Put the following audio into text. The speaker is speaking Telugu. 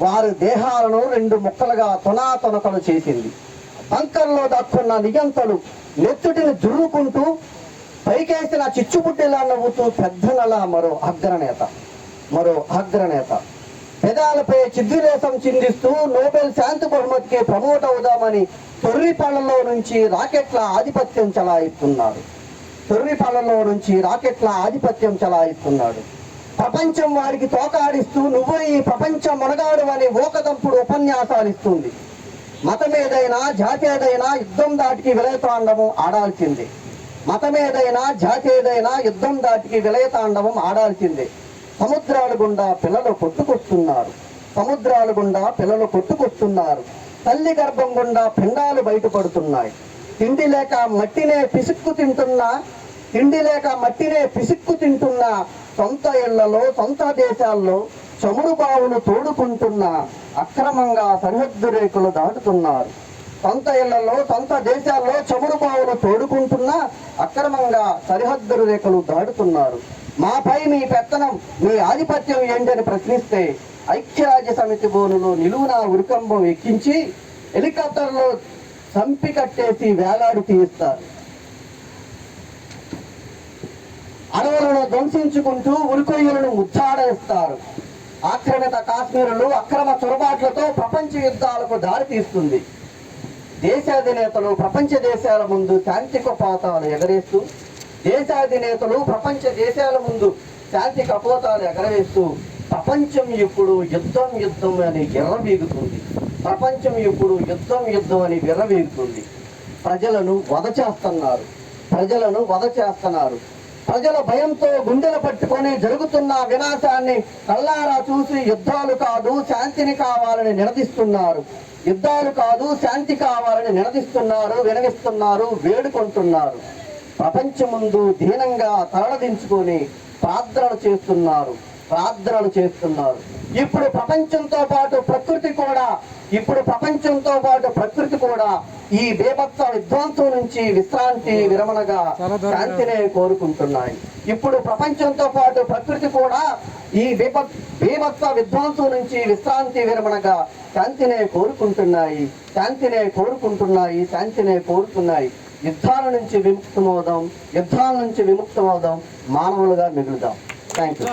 వారి దేహాలను రెండు ముక్కలుగా తొనాతొనకలు చేసింది. బంకర్లో దక్కున్న నియంతలు నెత్తుటిని జుర్రుకుంటూ పైకేసిన చిచ్చుబుడ్డిలా నవ్వుతూ పెద్దనలా మరో అగ్రనేత మరో అగ్రనేత. పెదాలపై చిద్విలేసం చిందిస్తూ నోబెల్ శాంతి బహుమతికి ప్రమోట్ అవుదామని తొర్రిపళ్ళలో నుంచి రాకెట్ల ఆధిపత్యం చలాయిస్తున్నాడు. తొర్రిపళ్ళలో నుంచి రాకెట్ల ఆధిపత్యం చలాయిస్తున్నాడు. ప్రపంచం వారికి తోకాడిస్తూ నువ్వు ఈ ప్రపంచం మునగాడు అనే ఓకదంపుడు ఉపన్యాసాలు ఇస్తుంది మతమేదైనా జాతేదైనా యుద్ధం దాటికి విలయతాండవం ఆడాల్సిందే. మతమేదైనా జాతేదైనా యుద్ధం దాటికి విలయతాండవం ఆడాల్సిందే. సముద్రాల గుండా పిల్లలు కొట్టుకొస్తున్నారు. సముద్రాల గుండా పిల్లలు కొట్టుకొస్తున్నారు. తల్లి గర్భం గుండా పిండాలు బయటపడుతున్నాయి. తిండి లేక మట్టినే పిసుక్కు తింటున్నా తిండి లేక మట్టినే పిసిక్కు తింటున్న సొంత ఇళ్ళలో సొంత దేశాల్లో చమురు బావులు తోడుకుంటున్న అక్రమంగా సరిహద్దు రేఖలు దాటుతున్నారు. సొంత ఇళ్ళలో సొంత దేశాల్లో చమురు బావులు తోడుకుంటున్నా అక్రమంగా సరిహద్దు రేఖలు దాటుతున్నారు. మాపై మీ పెత్తనం మీ ఆధిపత్యం ఏంటని ప్రశ్నిస్తే ఐక్యరాజ్య సమితి బోనులో నిలువున ఉరికంబం ఎక్కించి హెలికాప్టర్లో చంపి కట్టేసి వేలాడి తీయిస్తారు ధ్వంసించుకుంటూ ఉరికొయ్యలను ముచ్చాడేస్తారు ఆక్రమిత కాశ్మీరులు అక్రమ చొరబాట్లతో ప్రపంచ యుద్ధాలకు దారితీస్తుంది. దేశాధినేతలు ప్రపంచ దేశాల ముందు శాంతి కపోతాలు ఎగరేస్తూ దేశాధినేతలు ప్రపంచ దేశాల ముందు శాంతి కపోతాలు ఎగరవేస్తూ ప్రపంచం ఇప్పుడు యుద్ధం యుద్ధం అని ఎర్రవీగుతుంది ప్రపంచం ఇప్పుడు యుద్ధం యుద్ధం అని విర్రవీగుతుంది. ప్రజలను వధ చేస్తున్నారు ప్రజలను వధ చేస్తున్నారు ప్రజల భయంతో గుండెలు పట్టుకొని జరుగుతున్న వినాశాన్ని కళ్ళారా చూసి యుద్ధాలు కాదు శాంతిని కావాలని నినదిస్తున్నారు. యుద్ధాలు కాదు శాంతి కావాలని నినదిస్తున్నారు వినవిస్తున్నారు వేడుకుంటున్నారు. ప్రపంచం ముందు దీనంగా తరలదించుకొని ప్రార్థనలు చేస్తున్నారు ప్రార్థనలు చేస్తున్నారు. ఇప్పుడు ప్రపంచంతో పాటు ప్రకృతి కూడా ఇప్పుడు ప్రపంచంతో పాటు ప్రకృతి కూడా ఈ బేభత్స విధ్వంసం నుంచి విశ్రాంతి విరమణగా శాంతినే కోరుకుంటున్నాయి. ఇప్పుడు ప్రపంచంతో పాటు ప్రకృతి కూడా ఈ బీభత్ బీభత్స విధ్వంసం నుంచి విశ్రాంతి విరమణగా శాంతినే కోరుకుంటున్నాయి. శాంతినే కోరుకుంటున్నాయి శాంతినే కోరుతున్నాయి. యుద్ధాల నుంచి విముక్తమవుదాం యుద్ధాల నుంచి విముక్తమవుదాం మానవులుగా మిగులుదాం. Thank you